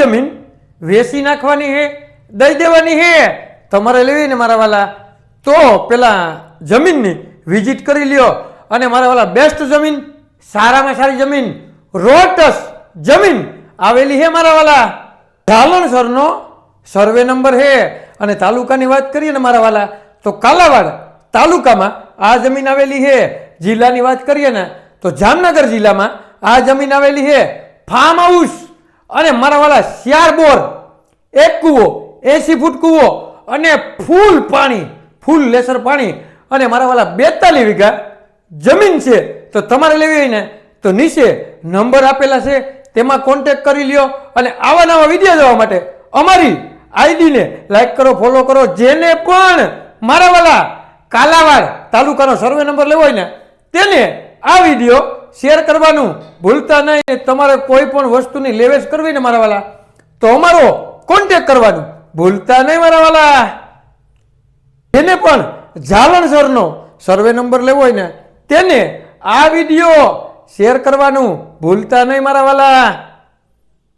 જમીન વેચી નાખવાની હે, દઈ દેવાની હે, તમારે લેવી ને મારા વાલા. તો પેલા જમીનની વિઝિટ કરી લ્યો અને મારા વાલા બેસ્ટ જમીન, સારામાં સારી જમીન, રોટસ જમીન આવેલી હે મારા વાલા. ઢાલણ સરનો સર્વે નંબર હે અને તાલુકાની વાત કરીએ ને મારા વાલા, તો કાલાવાડ તાલુકામાં આ જમીન આવેલી છે જિલ્લાની વાત કરીએ ને, તો જામનગર જિલ્લામાં આ જમીન આવેલી છે ફાર્મ હાઉસ. અને મારા વાળા શિયાર બોર, એક કૂવો એસી ફૂટ કૂવો અને ફૂલ પાણી, ફૂલ લેસર પાણી અને મારા વાળા બેતાલીસ વીઘા જમીન છે, તો તમારે લેવી હોય ને, તો નીચે નંબર આપેલા છે, તેમાં કોન્ટેક્ટ કરી લ્યો અને આવા નવા વીડિયો જોવા માટે અમારી આઈડીને લાઈક કરો ફોલો કરો, જેને પણ મારા વાલા કાલાવાડ તાલુકાનો સર્વે નંબર લેવો હોય ને, તેને આ વીડિયો શેર કરવાનું ભૂલતા નહીં તમારે કોઈ પણ વસ્તુની લેવેશ કરવી ને મારા વાલા, તો અમારો કોન્ટેક કરવાનું ભૂલતા નહીં મારા વાલા. જેને પણ સરનો સર્વે નંબર લેવો હોય ને, તેને આ વીડિયો શેર કરવાનું ભૂલતા નહીં મારા વાલા.